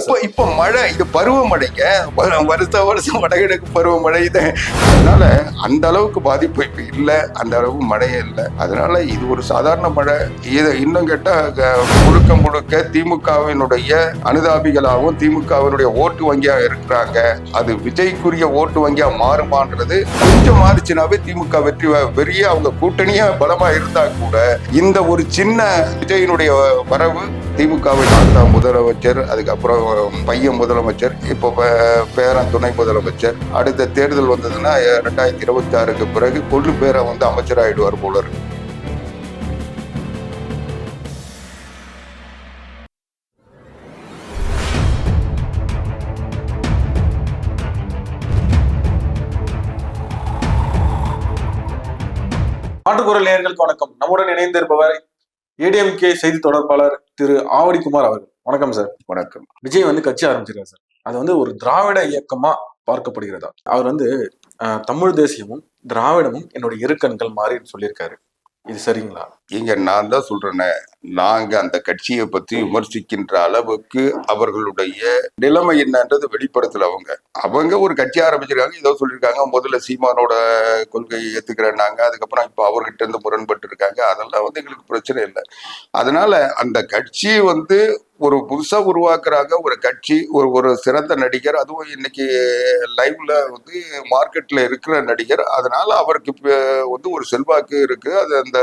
இப்போ இப்போ மழை இது பருவமழைங்க வருஷ வருஷம் வடகிழக்கு பருவமழை இது. அதனால அந்த அளவுக்கு பாதிப்பு இப்போ இல்லை. அந்த அளவுக்கு மழையே இல்லை. அதனால இது ஒரு சாதாரண மழை. இதை இன்னும் கேட்டால் முழுக்க முழுக்க திமுகவினுடைய அனுதாபிகளாகவும் திமுகவினுடைய ஓட்டு வங்கியாக இருக்கிறாங்க. அது விஜய்க்குரிய ஓட்டு வங்கியா மாறுமான்றது கொஞ்சம் மாறுச்சுனாவே திமுக வெற்றி பெரிய அவங்க கூட்டணியா பலமா இருந்தா கூட இந்த ஒரு சின்ன விஜயினுடைய வரவு திமுகவை தாத்தா முதலமைச்சர். அதுக்கப்புறம் பையன் முதலமைச்சர் இப்போ பேரன் துணை முதலமைச்சர். அடுத்த தேர்தல் வந்ததுன்னா ரெண்டாயிரத்தி இருபத்தி ஆறுக்கு பிறகு கொள்ளு பேரை வந்து அமைச்சராகிடுவார் போல இருக்கு. நாட்டுக்குரல் நேர்களுக்கு வணக்கம். நம்முடன் இணைந்திருப்பவர் ஏடிஎம்கே செய்தி தொடர்பாளர் திரு ஆவடிக்குமார் அவர்கள். வணக்கம் சார் வணக்கம். விஜய் வந்து கட்சி ஆரம்பிச்சிருக்காரு சார் அது வந்து ஒரு திராவிட இயக்கமா பார்க்கப்படுகிறதா? அவர் வந்து தமிழ் தேசியமும் திராவிடமும் என்னுடைய இரு கண்கள் மாறின்னு சொல்லியிருக்காரு. இது சரிங்களா? இங்க நான் தான் சொல்றேனே நாங்க அந்த கட்சியை பத்தி விமர்சிக்கின்ற அளவுக்கு அவர்களுடைய நிலைமை என்னன்றது வெளிப்படுத்தல அவங்க. அவங்க ஒரு கட்சி ஆரம்பிச்சிருக்காங்க ஏதோ சொல்லியிருக்காங்க முதல்ல சீமானோட கொள்கையை ஏத்துக்கிறேன்னாங்க அதுக்கப்புறம் இப்போ அவர்கிட்ட இருந்து முரண்பட்டு இருக்காங்க அதெல்லாம் வந்து எங்களுக்கு பிரச்சனை இல்லை. அதனால அந்த கட்சி வந்து ஒரு புதுசா உருவாக்குறாங்க ஒரு கட்சி ஒரு ஒரு சிறந்த நடிகர் அதுவும் இன்னைக்கு லைவ்ல வந்து மார்க்கெட்ல இருக்கிற நடிகர் அதனால அவருக்கு வந்து ஒரு செல்வாக்கு இருக்கு அது அந்த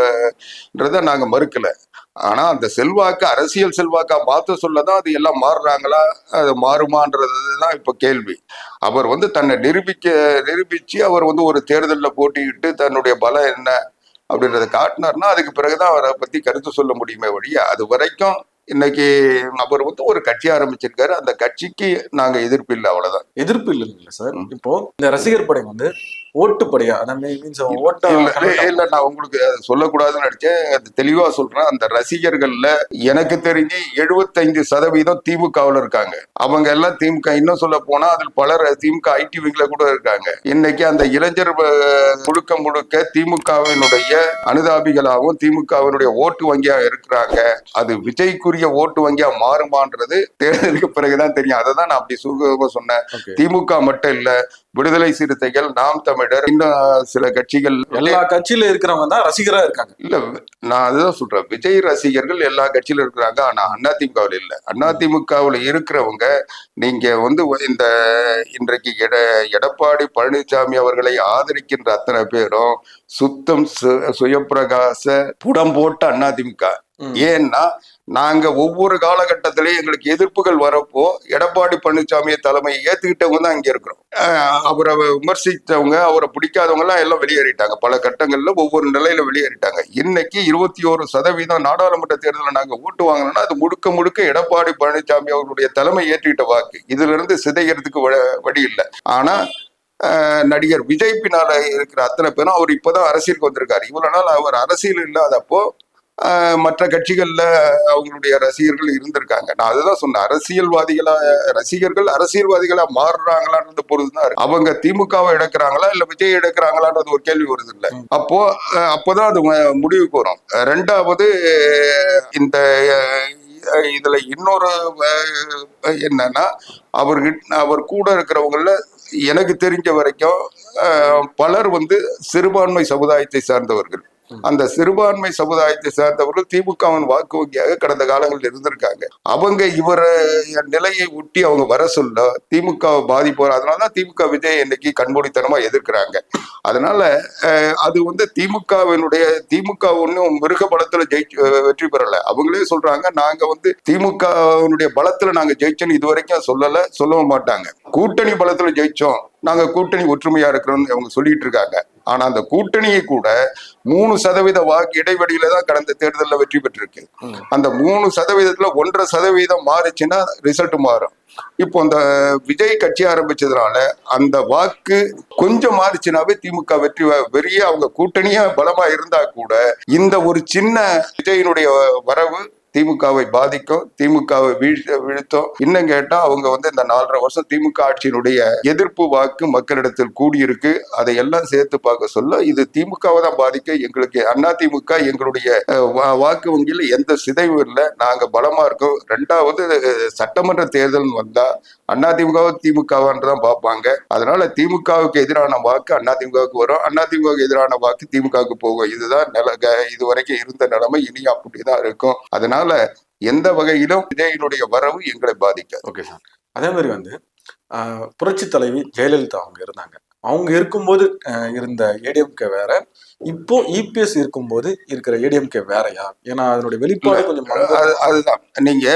அந்தன்றதை நாங்க மறுக்கல. ஆனா அந்த செல்வாக்கு அரசியல் செல்வாக்கா மாத்த சொல்லதான் அது எல்லாம் மாறுறாங்களா அது மாறுமான்றது தான் இப்ப கேள்வி. அவர் வந்து தன்னை நிரூபிக்க நிரூபிச்சு அவர் வந்து ஒரு தேர்தலில் போட்டியிட்டு தன்னுடைய பலம் என்ன அப்படின்றத காட்டினார்னா அதுக்கு பிறகுதான் அவரை பத்தி கருத்து சொல்ல முடியுமே ஒழிய அது வரைக்கும் இன்னைக்கு அவர் வந்து ஒரு கட்சி ஆரம்பிச்சிருக்காரு. அந்த கட்சிக்கு நாங்க எதிர்ப்பு இல்லை அவ்வளவுதான். எதிர்ப்பு இல்லைங்களா சார். இப்போ இந்த ரசிகர் படை வந்து ஓட்டுப்படையா? மீன்ஸ் ஓட்ட இல்ல, நான் உங்களுக்கு சொல்லக்கூடாதுன்னு நினைச்சேன். அது தெளிவா சொல்றேன். அந்த ரசிகர்கள்ல எனக்கு தெரிஞ்சு எழுபத்தைந்து சதவீதம் திமுகவுல இருக்காங்க. அவங்க எல்லாம் திமுக இன்னும் சொல்ல போனா அதில் பலர் திமுக ஐடி விங்ல கூட இருக்காங்க. இன்னைக்கு அந்த இளைஞர் முழுக்க முழுக்க திமுகவினுடைய அனுதாபிகளாகவும் திமுகவினுடைய ஓட்டு வங்கியா இருக்கிறாங்க. அது விஜய்க்குரிய ஓட்டு வங்கியா மாறுமான்றது தேர்தலுக்கு பிறகுதான் தெரியும். அதை தான் நான் அப்படி சுகமா சொன்னேன். திமுக மட்டும் இல்ல விடுதலை சிறுத்தைகள் நாம் தமிழர் இன்னும் சில கட்சிகள் எல்லா கட்சியில இருக்கிறவங்க தான் ரசிகரா இருக்காங்க. இல்ல நான் அதுதான் சொல்றேன். விஜய் ரசிகர்கள் எல்லா கட்சியிலும் இருக்கிறாங்க. ஆனா அதிமுகவில் இல்ல. அதிமுகவில் இருக்கிறவங்க நீங்க வந்து இந்த இன்றைக்கு எட எடப்பாடி பழனிசாமி அவர்களை ஆதரிக்கின்ற அத்தனை பேரும் சுத்தம் சு- சுயப்பிரகாச புடம் போட்ட அதிமுக. ஏன்னா நாங்க ஒவ்வொரு காலகட்டத்திலையும் எங்களுக்கு எதிர்ப்புகள் வரப்போ எடப்பாடி பழனிசாமியை தலைமையை ஏத்துக்கிட்டவங்க தான் அங்கே இருக்கிறோம். அவரை விமர்சித்தவங்க அவரை பிடிக்காதவங்க எல்லாம் எல்லாம் வெளியேறிட்டாங்க. பல கட்டங்கள்ல ஒவ்வொரு நிலையில வெளியேறிட்டாங்க. இன்னைக்கு இருபத்தி ஒரு சதவீதம் நாடாளுமன்ற தேர்தலில் நாங்க ஓட்டு வாங்கினோம்னா அது முழுக்க முழுக்க எடப்பாடி பழனிசாமி அவர்களுடைய தலைமை ஏற்றுக்கிட்ட வாக்கு. இதுல இருந்து சிதைகிறதுக்கு வழி இல்லை. ஆனா நடிகர் விஜய் பின்னால இருக்கிற அத்தனை பேரும் அவர் இப்பதான் அரசியலுக்கு வந்திருக்காரு. இவ்வளவு நாள் அவர் அரசியல் இல்லாதப்போ மற்ற கட்சிகள்ல அவங்களுடைய ரசிகர்கள் இருந்திருக்காங்க. நான் அதுதான் சொன்னேன். அரசியல்வாதிகளா ரசிகர்கள் அரசியல்வாதிகளா மாறுறாங்களான்றது பொறுத்துதான் அவங்க திமுகவை எடுக்கிறாங்களா இல்ல விஜய் எடுக்கிறாங்களான்றது ஒரு கேள்வி வருது இல்ல. அப்போ அப்போதான் அது முடிவுக்கு வரும். ரெண்டாவது இந்த இதுல இன்னொரு என்னன்னா அவர்கிட்ட அவர் கூட இருக்கிறவங்கள எனக்கு தெரிஞ்ச வரைக்கும் பலர் வந்து சிறுபான்மை சமுதாயத்தை சார்ந்தவர்கள். அந்த சிறுபான்மை சமுதாயத்தை சார்ந்தவர்கள் திமுகவின் வாக்கு வங்கியாக கடந்த காலங்களில் இருந்திருக்காங்க. அவங்க இவர நிலையை ஒட்டி அவங்க வர சொல்ல திமுக பாதிப்பு அதனால அதனாலதான் திமுக விஜய் இன்னைக்கு கண்மூடித்தனமா எதிர்க்கிறாங்க. அதனால அஹ், அது வந்து திமுகவினுடைய திமுக ஒன்றும் மிருக பலத்துல ஜெயிச்சு வெற்றி பெறல. அவங்களே சொல்றாங்க நாங்க வந்து திமுகவினுடைய பலத்துல நாங்க ஜெயிச்சோன்னு இது வரைக்கும் சொல்லல சொல்லவும் மாட்டாங்க. கூட்டணி பலத்துல ஜெயிச்சோம் நாங்க கூட்டணி ஒற்றுமையா இருக்கிறோம்னு அவங்க சொல்லிட்டு இருக்காங்க. ஆனா அந்த கூட்டணியை கூட மூணு சதவீத வாக்கு இடைவெளியில தான் கடந்த தேர்தலில் வெற்றி பெற்றிருக்கு. அந்த மூணு சதவீதத்துல ஒன்றரை சதவீதம் மாறுச்சுன்னா ரிசல்ட் மாறும் இப்போ இந்த விஜய் கட்சி ஆரம்பிச்சதுனால அந்த வாக்கு கொஞ்சம் மாறுச்சுனாவே திமுக வெற்றி வ- பெரிய அவங்க கூட்டணியா பலமா இருந்தா கூட இந்த ஒரு சின்ன விஜயினுடைய வரவு திமுகவை பாதிக்கும் திமுகவை வீழ்த்த வீழ்த்தும். இன்னும் கேட்டா அவங்க வந்து இந்த நாலரை வருஷம் திமுக ஆட்சியினுடைய எதிர்ப்பு வாக்கு மக்களிடத்தில் கூடியிருக்கு. அதை எல்லாம் சேர்த்து பார்க்க சொல்ல இது திமுகவை தான் பாதிக்க எங்களுக்கு அண்ணா திமுக எங்களுடைய வாக்கு வங்கியில் எந்த சிதைவும் இல்லை. நாங்க பலமா இருக்கோம். ரெண்டாவது சட்டமன்ற தேர்தல் வந்தா அண்ணா திமுக திமுகவான்னு தான் பார்ப்பாங்க. அதனால திமுகவுக்கு எதிரான வாக்கு அண்ணா திமுகவுக்கு வரும். அண்ணா திமுகவுக்கு எதிரான வாக்கு திமுகவுக்கு போகும். இதுதான் நில இது வரைக்கும் இருந்த நிலைமை. இனி அப்படிதான் இருக்கும். அதனால எந்த வகையிலும் விஜயனுடைய வரவு எங்களை பாதிக்காது. ஓகே சார் அதே மாதிரி வந்து புரட்சி தலைவி ஜெயலலிதா அவங்க இருந்தாங்க. அவங்க இருக்கும்போது இருந்த ஏடிஎம்கே வேற. இப்போ இபிஎஸ் இருக்கும்போது இருக்கிற ஏடிஎம்கே வேறயா? ஏன்னா அதனுடைய வெளிப்பாடு கொஞ்சம் அதுதான். நீங்க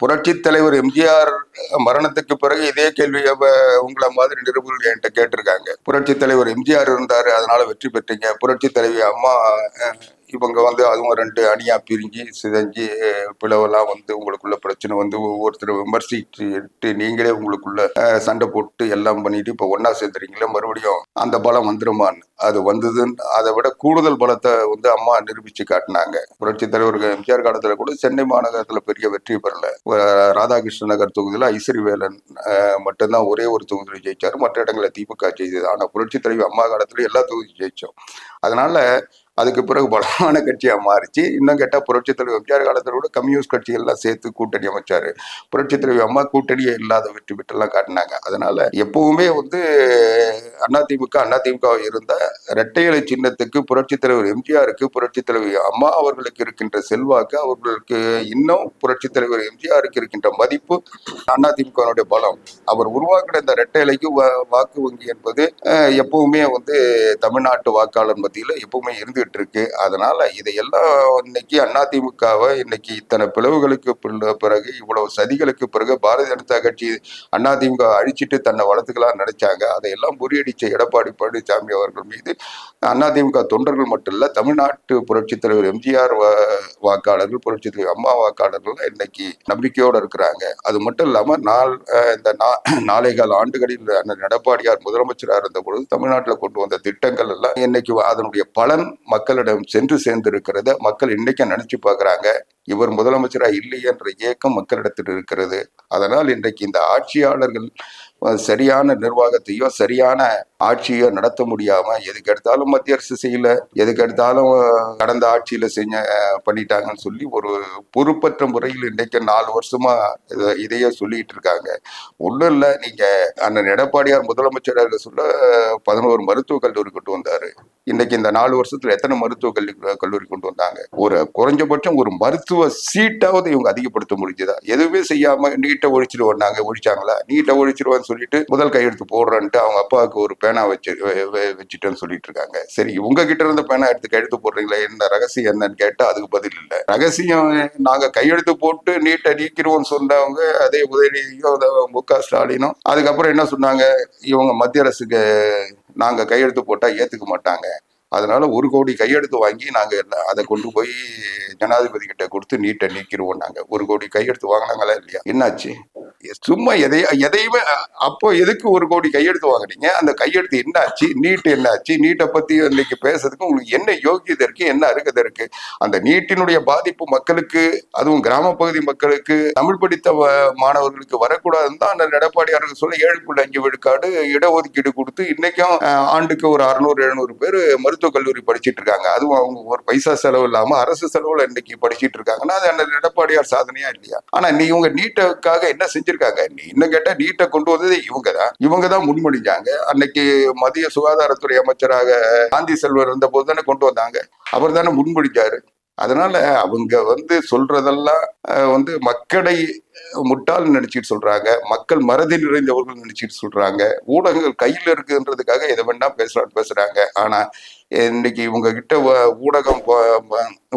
புரட்சி தலைவர் எம்ஜிஆர் மரணத்துக்கு பிறகு இதே கேள்வி உங்களை மாதிரி நிருபர்கள் என்கிட்ட கேட்டிருக்காங்க. புரட்சி தலைவர் எம்ஜிஆர் இருந்தாரு அதனால வெற்றி பெற்றீங்க. புரட்சி தலைவி அம்மா இவங்க வந்து அதுவும் ரெண்டு அணியா பிரிஞ்சு சிதைஞ்சு பிளவெல்லாம் வந்து உங்களுக்குள்ள பிரச்சனை வந்து ஒவ்வொருத்தர் விமர்சிச்சுட்டு நீங்களே உங்களுக்குள்ள சண்டை போட்டு எல்லாம் பண்ணிட்டு இப்போ ஒன்னா சேர்ந்துறீங்களே மறுபடியும் அந்த பலம் வந்துருமான்னு அது வந்ததுன்னு அதை விட கூடுதல் பலத்தை வந்து அம்மா நிரூபிச்சு காட்டினாங்க. புரட்சி தலைவர்கள் எம்ஜிஆர் காலத்துல கூட சென்னை மாநகரத்துல பெரிய வெற்றி பெறல. ராதாகிருஷ்ண நகர் தொகுதியில் ஐஸ்வரிவேலன் மட்டும்தான் ஒரே ஒரு தொகுதியில் ஜெயிச்சாரு. மற்ற இடங்களை திமுக ஜெயிச்சது ஆனா புரட்சி தலைவி அம்மா காலத்துல எல்லா தொகுதியும் ஜெயிச்சோம். அதனால அதுக்கு பிறகு பலமான கட்சியாக மாறிச்சு. இன்னும் கேட்டால் புரட்சி தலைவர் எம்ஜிஆர் காலத்தில் கூட கம்யூனிஸ்ட் கட்சிகள்லாம் சேர்த்து கூட்டணி அமைச்சாரு. புரட்சி தலைவி அம்மா கூட்டணியே இல்லாத வெற்றி பெற்றெல்லாம் காட்டினாங்க. அதனால எப்பவுமே வந்து அதிமுக அதிமுக இருந்த இரட்டையலை சின்னத்துக்கு புரட்சி தலைவர் எம்ஜிஆருக்கு புரட்சி தலைவி அம்மா அவர்களுக்கு இருக்கின்ற செல்வாக்கு அவர்களுக்கு இன்னும் புரட்சி தலைவர் எம்ஜிஆருக்கு இருக்கின்ற மதிப்பு அதிமுகவினுடைய பலம். அவர் உருவாக்கின இந்த இரட்டையலைக்கு வா- வாக்கு வங்கி என்பது எப்பவுமே வந்து தமிழ்நாட்டு வாக்காளர் மத்தியில் எப்பவுமே இருந்துகிட்டு இருக்கு. அதனால இதையெல்லாம் இன்னைக்கு அதிமுகவை இன்னைக்கு இத்தனை பிளவுகளுக்கு பிள்ள- பிறகு இவ்வளவு சதிகளுக்கு பிறகு பாரதிய ஜனதா கட்சி அதிமுக அழிச்சிட்டு தன்னை வளர்த்துக்கலாம் நினைச்சாங்க. அதையெல்லாம் முறியடிச்ச எடப்பாடி பழனிசாமி அவர்கள் மீது அதிமுக தொண்டர்கள் மட்டும் இல்ல தமிழ்நாட்டு புரட்சித் தலைவர் எம்ஜிஆர் வா- வாக்காளர்கள் புரட்சித் தலைவர் அம்மா வாக்காளர்கள் இன்னைக்கு நம்பிக்கையோட இருக்கிறாங்க. அது மட்டும் இல்லாம நாள் இந்த நா- நாளை கால ஆண்டுகளில் அண்ணன் எடப்பாடியார் முதலமைச்சராக இருந்த பொழுது தமிழ்நாட்டில் கொண்டு வந்த திட்டங்கள் எல்லாம் இன்னைக்கு அதனுடைய பலன் மக்களிடம் சென்று சேர்ந்திருக்கிறத மக்கள் இன்றைக்கும் நினைச்சு பார்க்குறாங்க. இவர் முதலமைச்சராக இல்லையென்ற ஏக்கம் மக்களிடத்தில் இருக்கிறது. அதனால் இன்றைக்கு இந்த ஆட்சியாளர்கள் சரியான நிர்வாகத்தையோ சரியான ஆட்சியோ நடத்த முடியாம எதுக்கு எடுத்தாலும் மத்திய அரசு செய்யல எதுக்கு எடுத்தாலும் கடந்த ஆட்சியில செஞ்ச பண்ணிட்டாங்கன்னு சொல்லி ஒரு பொறுப்பற்ற முறையில் இன்றைக்கு நாலு வருஷமா இதையே சொல்லிட்டு இருக்காங்க. ஒன்றும் இல்லை நீங்க அண்ணன் எடப்பாடியார் முதலமைச்சராக சொல்ல பதினோரு மருத்துவக் கல்லூரி கொண்டு வந்தாரு. இன்னைக்கு இந்த நாலு வருஷத்துல எத்தனை மருத்துவக் கல்வி கல்லூரி கொண்டு வந்தாங்க? ஒரு குறைஞ்சபட்சம் ஒரு மருத்துவ சீட்டாவது இவங்க அதிகப்படுத்த முடிஞ்சதா? எதுவுமே செய்யாம நீட்டை ஒழிச்சிட்டு வந்தாங்க ஒழிச்சாங்களா? நீட்டை ஒழிச்சிருவான்னு சொல்லிட்டு முதல் கையெழுத்து போடுறேன்ட்டு அவங்க அப்பாவுக்கு ஒரு பேனா வச்சு வச்சுட்டேன்னு சொல்லிட்டு இருக்காங்க. சரி உங்ககிட்ட இருந்த பேனா எடுத்து கையெழுத்து போடுறீங்களா? என்ன ரகசியம் என்னன்னு கேட்டால் அதுக்கு பதில் இல்லை. ரகசியம் நாங்க கையெழுத்து போட்டு நீட்டை நீக்கிருவோம்னு சொன்னவங்க அதே உதயநிதியும் மு க ஸ்டாலினும் அதுக்கப்புறம் என்ன சொன்னாங்க? இவங்க மத்திய அரசுக்கு நாங்க கையெழுத்து போட்டா ஏத்துக்க மாட்டாங்க. அதனால ஒரு கோடி கையெழுத்து வாங்கி நாங்க அதை கொண்டு போய் ஜனாதிபதி கிட்ட கொடுத்து நீட்டை நீக்கிடுவோம் நாங்க. ஒரு கோடி கையெழுத்து வாங்கினாங்களா இல்லையா? என்னாச்சு? சும்மா எதை எதையுமே அப்போ எதுக்கு ஒரு கோடி கையெழுத்து வாங்குனீங்க? அந்த கையெழுத்து என்னாச்சு? நீட் என்னாச்சு? நீட்டை பத்தி இன்னைக்கு பேசுறதுக்கு உங்களுக்கு என்ன யோகியதை இருக்கு? என்ன அருகதை இருக்கு? அந்த நீட்டினுடைய பாதிப்பு மக்களுக்கு அதுவும் கிராம பகுதி மக்களுக்கு தமிழ் படித்த வ- மாணவர்களுக்கு வரக்கூடாதுன்னு தான் அந்த எடப்பாடியாருக்கு சொல்லி ஏழு புள்ளி அஞ்சு விழுக்காடு இடஒதுக்கீடு கொடுத்து இன்னைக்கும் ஆண்டுக்கு ஒரு அறுநூறு எழுநூறு பேர் மருத்துவக் கல்லூரி படிச்சிட்டு இருக்காங்க. அதுவும் அவங்க ஒரு பைசா செலவு இல்லாம அரசு செலவுல இன்னைக்கு படிச்சிட்டு இருக்காங்கன்னா அது அந்த எடப்பாடியார் சாதனையா இல்லையா? ஆனா நீ இவங்க நீட்டுக்காக என்ன செஞ்சு செஞ்சிருக்காங்க நீ இன்னும் கேட்டா நீட்டை கொண்டு வந்தது இவங்க தான் இவங்க தான் முன்மொழிஞ்சாங்க. அன்னைக்கு மத்திய சுகாதாரத்துறை அமைச்சராக காந்தி செல்வர் இருந்த போது தானே கொண்டு வந்தாங்க. அவர் தானே முன்மொழிஞ்சாரு. அதனால அவங்க வந்து சொல்றதெல்லாம் வந்து மக்களை முட்டாள் நினைச்சிட்டு சொல்றாங்க. மக்கள் மறதி நிறைந்தவர்கள் நினைச்சிட்டு சொல்றாங்க. ஊடகங்கள் கையில் இருக்குன்றதுக்காக எதை வேணா பேசலாம் பேசுறாங்க. ஆனா இன்னைக்கு இவங்க கிட்ட ஊடகம்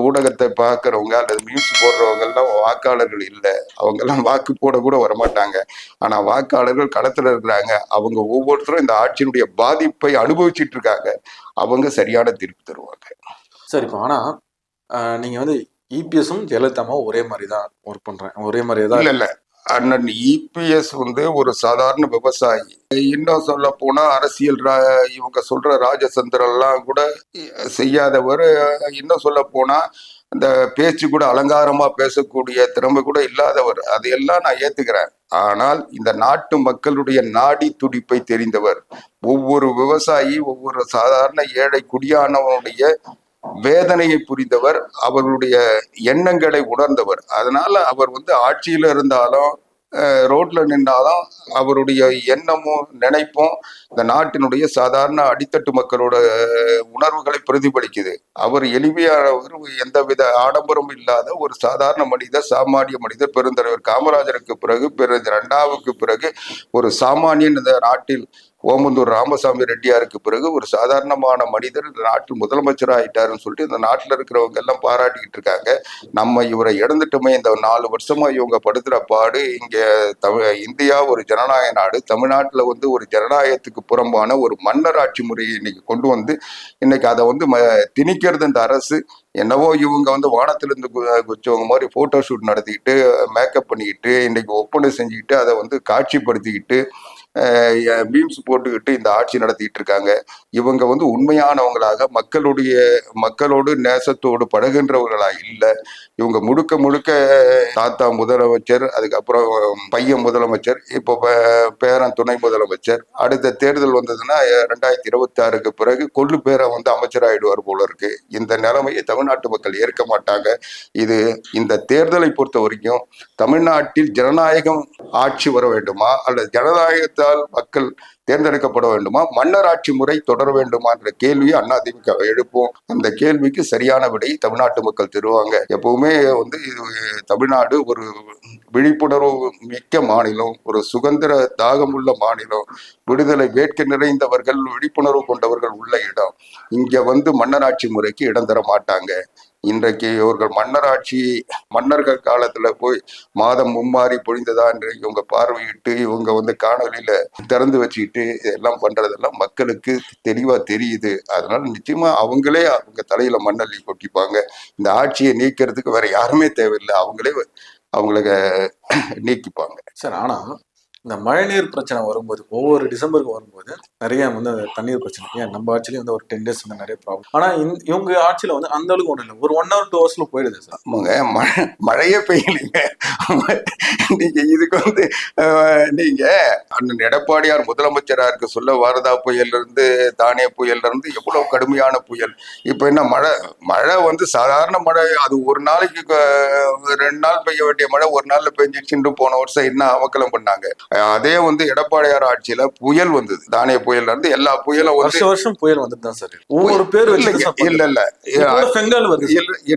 ஊடகத்தை பார்க்குறவங்க அல்லது நியூஸ் போடுறவங்க எல்லாம் வாக்காளர்கள் இல்லை. அவங்க எல்லாம் வாக்கு போட கூட வரமாட்டாங்க. ஆனா வாக்காளர்கள் களத்துல இருக்கிறாங்க. அவங்க ஒவ்வொருத்தரும் இந்த ஆட்சியினுடைய பாதிப்பை அனுபவிச்சிட்டு இருக்காங்க. அவங்க சரியான தீர்ப்பு தருவாங்க. சரி இப்போ நீங்கள் வந்து இபிஎஸும் ஜெயலலிதாவும் ஒரே மாதிரி தான் ஒர்க் பண்ணுறேன் ஒரே மாதிரியே தான் இல்லை இல்ல. அண்ணன் இபிஎஸ் வந்து ஒரு சாதாரண விவசாயி. இன்னும் சொல்ல போனா அரசியல் ரா- இவங்க சொல்ற ராஜசந்திரெல்லாம் கூட செய்யாதவர். இன்னும் சொல்ல போனா இந்த பேச்சு கூட அலங்காரமா பேசக்கூடிய திறமை கூட இல்லாதவர். அதையெல்லாம் நான் ஏத்துக்கிறேன். ஆனால் இந்த நாட்டு மக்களுடைய நாடி துடிப்பை தெரிந்தவர் ஒவ்வொரு விவசாயி ஒவ்வொரு சாதாரண ஏழை குடியானவனுடைய வேதனையை புரிந்தவர் அவர்களுடைய எண்ணங்களை உணர்ந்தவர். அதனால அவர் வந்து ஆட்சியில இருந்தாலும் ரோட்ல நின்றாலும் அவருடைய எண்ணமும் நினைப்பும் இந்த நாட்டினுடைய சாதாரண அடித்தட்டு மக்களோட உணர்வுகளை பிரதிபலிக்குது. அவர் எளிமையானவர் எந்தவித ஆடம்பரமும் இல்லாத ஒரு சாதாரண மனிதர் சாமானிய மனிதர் பெருந்தலைவர் காமராஜருக்கு பிறகு பிறகு ரெண்டாவுக்கு பிறகு ஒரு சாமானியன் இந்த நாட்டில் ஓமந்தூர் ராமசாமி ரெட்டியாருக்கு பிறகு ஒரு சாதாரணமான மனிதர் இந்த நாட்டில் முதலமைச்சர் ஆயிட்டாருன்னு சொல்லிட்டு இந்த நாட்டில் இருக்கிறவங்க எல்லாம் பாராட்டிக்கிட்டு இருக்காங்க. நம்ம இவரை இழந்துட்டுமே இந்த நாலு வருஷமா இவங்க படுத்துற பாடு இங்கே தமிழ் இந்தியா ஒரு ஜனநாயக நாடு தமிழ்நாட்டில் வந்து ஒரு ஜனநாயகத்துக்கு புறம்பான ஒரு மன்னர் ஆட்சி முறையை இன்னைக்கு கொண்டு வந்து இன்னைக்கு அதை வந்து ம திணிக்கிறது இந்த அரசு. என்னவோ இவங்க வந்து வானத்திலிருந்து குச்சவங்க மாதிரி ஃபோட்டோ ஷூட் நடத்திக்கிட்டு மேக்கப் பண்ணிக்கிட்டு இன்னைக்கு ஒப்பனை செஞ்சுக்கிட்டு அதை வந்து காட்சிப்படுத்திக்கிட்டு மீம்ஸ் போட்டுக்கிட்டு இந்த ஆட்சி நடத்திட்டு இருக்காங்க இவங்க வந்து உண்மையானவங்களாக மக்களுடைய மக்களோடு நேசத்தோடு பழகின்றவர்களா இல்லை. இவங்க முழுக்க முழுக்க தாத்தா முதலமைச்சர் அதுக்கப்புறம் பையன் முதலமைச்சர் இப்போ பேரன் துணை முதலமைச்சர். அடுத்த தேர்தல் வந்ததுன்னா ரெண்டாயிரத்தி இருபத்தி ஆறுக்கு பிறகு கொள்ளு பேரை வந்து அமைச்சராயிடுவார் போல இருக்கு. இந்த நிலைமையை தமிழ்நாட்டு மக்கள் ஏற்க மாட்டாங்க. இது இந்த தேர்தலை பொறுத்த வரைக்கும் தமிழ்நாட்டில் ஜனநாயகம் ஆட்சி வர வேண்டுமா? அல்லது ஜனநாயகத்தால் மக்கள் தேர்ந்தெடுக்கப்பட வேண்டுமா? மன்னர் ஆட்சி முறை தொடர வேண்டுமா என்ற கேள்வியை அதிமுக எழுப்போம். அந்த கேள்விக்கு சரியான விடையை தமிழ்நாட்டு மக்கள் தருவாங்க. எப்பவுமே வந்து தமிழ்நாடு ஒரு விழிப்புணர்வு மிக்க மாநிலம் ஒரு சுதந்திர தாகமுள்ள மாநிலம் விடுதலை வேட்கை நிறைந்தவர்கள் விழிப்புணர்வு கொண்டவர்கள் உள்ள இடம். இங்க வந்து மன்னராட்சி முறைக்கு இடம் தர மாட்டாங்க. இன்றைக்கு இவர்கள் மன்னராட்சி மன்னர்கள் காலத்துல போய் மாதம் மும்மாறி பொழிந்ததா என்று இவங்க பார்வையிட்டு இவங்க வந்து காணொலியில திறந்து வச்சுக்கிட்டு இதெல்லாம் பண்றதெல்லாம் மக்களுக்கு தெளிவா தெரியுது. அதனால நிச்சயமா அவங்களே அவங்க தலையில மண்ணள்ளி கொட்டிப்பாங்க. இந்த ஆட்சியை நீக்கிறதுக்கு வேற யாருமே தேவையில்லை. அவங்களே அவங்களுக்கு நீக்கிப்பாங்க. சார் ஆனா இந்த மழைநீர் பிரச்சனை வரும்போது ஒவ்வொரு டிசம்பருக்கு வரும்போது நிறைய வந்து அந்த தண்ணீர் பிரச்சனை. ஏன்? நம்ம ஆட்சியிலே வந்து ஒரு டென் டேஸ் வந்து நிறைய ப்ராப்ளம் ஆனா இவங்க ஆட்சியில வந்து அந்த அளவுக்கு ஒன்றும் இல்லை. ஒரு ஒன் ஹவர் டூ ஹவர்ஸ்ல போயிடுது சார். ஆமாங்க. மழை மழையே பெய்யலைங்க. நீங்க இதுக்கு வந்து நீங்க அண்ணன் எடப்பாடியார் முதலமைச்சரா இருக்க சொல்ல வாரதா புயல்ல இருந்து தானே புயல்ல இருந்து எவ்வளவு கடுமையான புயல். இப்ப என்ன மழை மழை வந்து சாதாரண மழை. அது ஒரு நாளைக்கு ரெண்டு நாள் பெய்ய வேண்டிய மழை. ஒரு நாள்ல பெஞ்சிச்சுன்னு போன வருஷம் என்ன அவக்கலம் பண்ணாங்க? அதே வந்து எடப்பாடியார் ஆட்சியில புயல் வந்தது. தானே புயல்ல இருந்து எல்லா புயலும் வருஷம் வருஷம் புயல் வந்துட்டு தான் சார். ஒவ்வொரு பேர் இல்ல இல்ல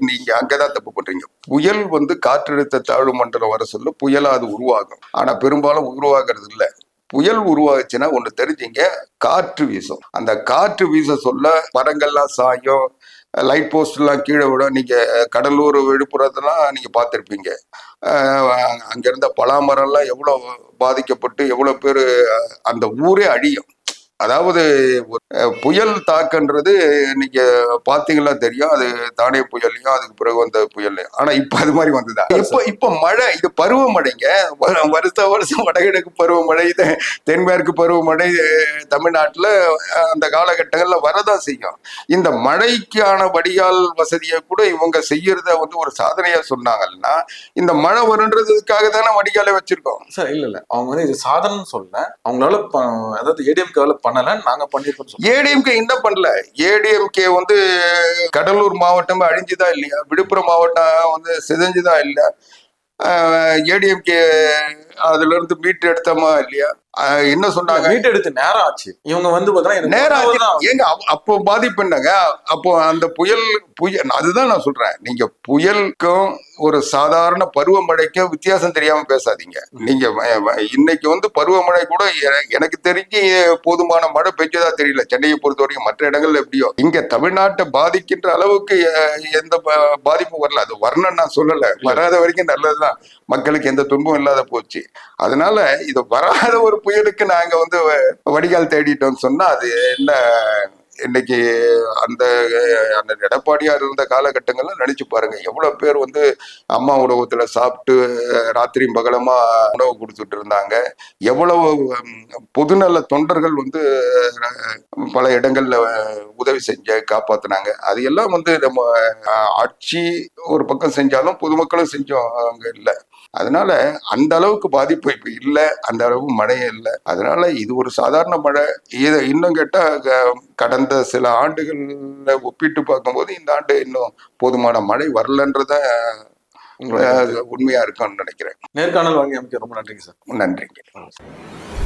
நீங்க அங்கதான் தப்பு பண்றீங்க. புயல் வந்து காற்றழுத்த தாழ்வு மண்டலம் வர சொல்ல புயலா அது உருவாகும். ஆனா பெரும்பாலும் உருவாகிறது இல்ல. புயல் உருவாச்சுன்னா ஒண்ணு தெரிஞ்சுங்க காற்று வீசும். அந்த காற்று வீச சொல்ல மரங்கள்லாம் சாயும் லைட் போஸ்ட்லாம் கீழே விடும் நீங்கள் கடலூர் விழுப்புரத்தெல்லாம் நீங்கள் பார்த்துருப்பீங்க. அங்கேருந்த இருந்த பலாமரம்லாம் எவ்வளோ பாதிக்கப்பட்டு எவ்வளோ பேர் அந்த ஊரே அழியும். அதாவது புயல் தாக்கன்றது நீங்க பாத்தீங்களா தெரியும். அது தானே புயல்லையும் அதுக்கு பிறகு வந்த புயல்லையும். ஆனா இப்ப அது மாதிரி வந்ததா? இப்ப இப்ப மழை இது பருவமழைங்க. வருஷ வருஷம் வடகிழக்கு பருவமழை தென்மேற்கு பருவமழை தமிழ்நாட்டுல அந்த காலகட்டங்கள்ல வரதான் செய்யும். இந்த மழைக்கான வடிகால் வசதியை கூட இவங்க செய்யறத வந்து ஒரு சாதனையா சொன்னாங்கன்னா இந்த மழை வருன்றதுக்காக தானே வடிகாலை வச்சிருக்கோம். சார் இல்ல இல்ல. அவங்க வந்து இது சாதனம் சொல்ல அவங்களால அதாவது ஏடிஎம்கேல பண்ணல நாங்க பண்ணிருக்கோம் ஏடிஎம்கே என்ன பண்ணல. ஏடிஎம்கே வந்து கடலூர் மாவட்டம் அழிஞ்சுதா இல்லையா? விழுப்புரம் மாவட்டம் வந்து சிதைஞ்சுதா இல்லையா? ஏடிஎம்கே அதுல இருந்து மீட்டு எடுத்தோமா இல்லையா? என்ன சொன்னாங்க? வீட்டு எடுத்து நேரம் ஆச்சு. இவங்க வந்து பார்த்தா நேரம் ஆச்சு. ஏங்க அப்ப- பாதிப்பு என்னங்க? அப்போ அந்த புயல் புயல் அதுதான் நான் சொல்றேன். நீங்க புயலுக்கும் ஒரு சாதாரண பருவமழைக்கும் வித்தியாசம் தெரியாம பேசாதீங்க. நீங்க இன்னைக்கு வந்து பருவமழை கூட எனக்கு தெரிஞ்சு போதுமான மழை பெஞ்சதா தெரியல. சென்னையை பொறுத்த வரைக்கும் மற்ற இடங்கள்ல எப்படியோ. இங்க தமிழ்நாட்டை பாதிக்கின்ற அளவுக்கு எந்த பாதிப்பும் வரல. அது வரணும்னு நான் சொல்லல. வராத வரைக்கும் நல்லதுதான். மக்களுக்கு எந்த துன்பம் இல்லாத போச்சு. அதனால இது வராத ஒரு புயலுக்கு நாங்க வந்து வ- வடிகால் தேடிட்டோம்னு சொன்னா அது என்ன இன்னைக்கு அந்த அந்த எடப்பாடியார் இருந்த காலகட்டங்கள்லாம் நினைச்சு பாருங்க. எவ்வளவு பேர் வந்து அம்மா உணவகத்துல சாப்பிட்டு ராத்திரியும் பகலமா உணவு கொடுத்துட்டு இருந்தாங்க. எவ்வளவு பொதுநல தொண்டர்கள் வந்து பல இடங்கள்ல உதவி செஞ்ச காப்பாத்தினாங்க. அது எல்லாம் வந்து நம்ம ஆட்சி ஒரு பக்கம் செஞ்சாலும் பொதுமக்களும் செஞ்சோம் அங்க இல்லை. அதனால அந்த அளவுக்கு பாதிப்பு இப்ப இல்லை. அந்த அளவு மழையே இல்லை. அதனால இது ஒரு சாதாரண மழை. இதை இன்னும் கேட்டா கடந்த சில ஆண்டுகள்ல ஒப்பிட்டு பார்க்கும்போது இந்த ஆண்டு இன்னும் போதுமான மழை வரலன்றத உண்மையா இருக்கும்னு நினைக்கிறேன். நேர்காணல் வாங்கி அமைக்க ரொம்ப நன்றிங்க சார். நன்றிங்க.